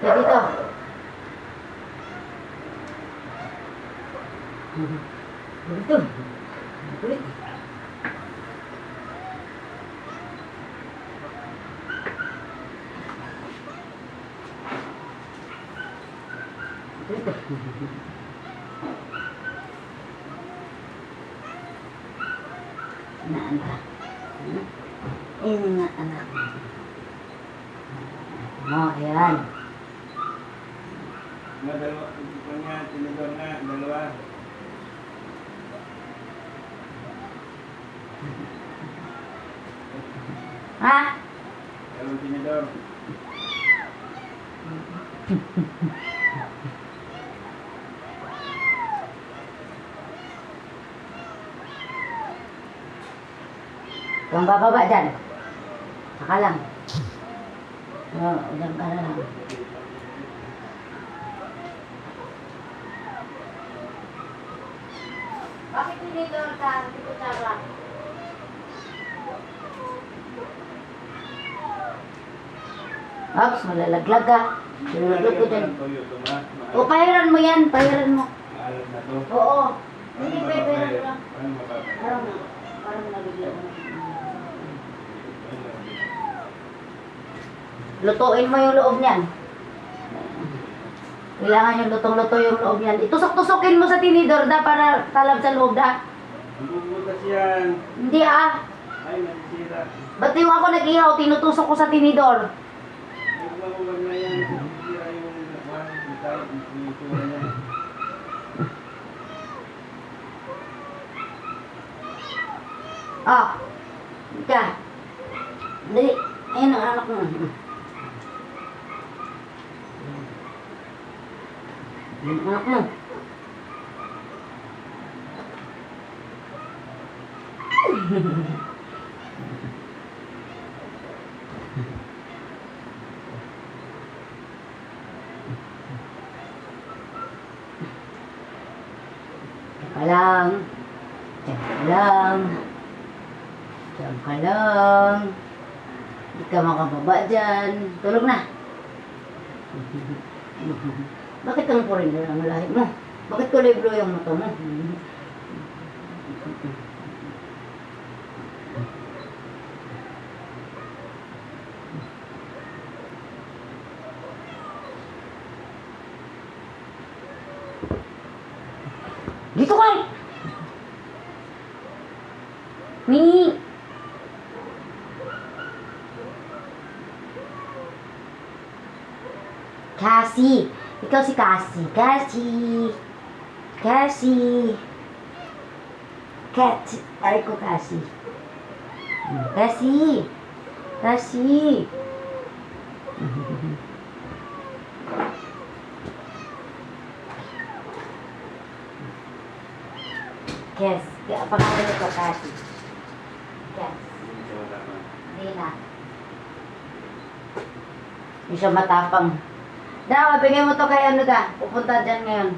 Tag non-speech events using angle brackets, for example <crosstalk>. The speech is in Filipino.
Dito. Dito. Dito. Naan nga anak. Mo, ayan. Nga dalawa, ito nga, tinidor nga, dalawa. Ha? Dalawang tinidor. Kung bababa dyan. Saka lang. Oo, dyan ka na lang. Bakit tinidor ka? Hindi ko tara. Ops, malalaglag. Malalaglag ko nga. O, pahiran mo yan. Pahiran mo. Oo. Hindi, pahiran lang. Paano mapapayat? Parang, parang nabigla mo. Lutuin mo yung loob niyan. Kailangan yung lutong-luto yung loob niyan. Itusok-tusokin mo sa tinidor da para talab sa loob da. Bubutas yan. Hindi ah. Ay, nasisira. Ba't yung ako nag-ihaw, tinutusok ko sa tinidor? Huwag na yan. Nasisira yung. Ah. Ika. Dali. Ayun ang anak mo. Mo. Teka lang. Teka lang. Diyan lang. Hindi ka makababa dyan. Tulog na. <laughs> Bakit ang foreigner ang lahi mo? Bakit kulay blue yung mata mo? Dito ka! Ni! Cassie! Ikaw si Cassie. Cassie! Cassie! Cat! Ay ko Cassie. Cassie! Cassie! Kes. Pangalan ko Cassie. Tama. Hindi na. Hindi siya matapang. Dawa, bigay mo to kay ano da. Pupunta dyan ngayon.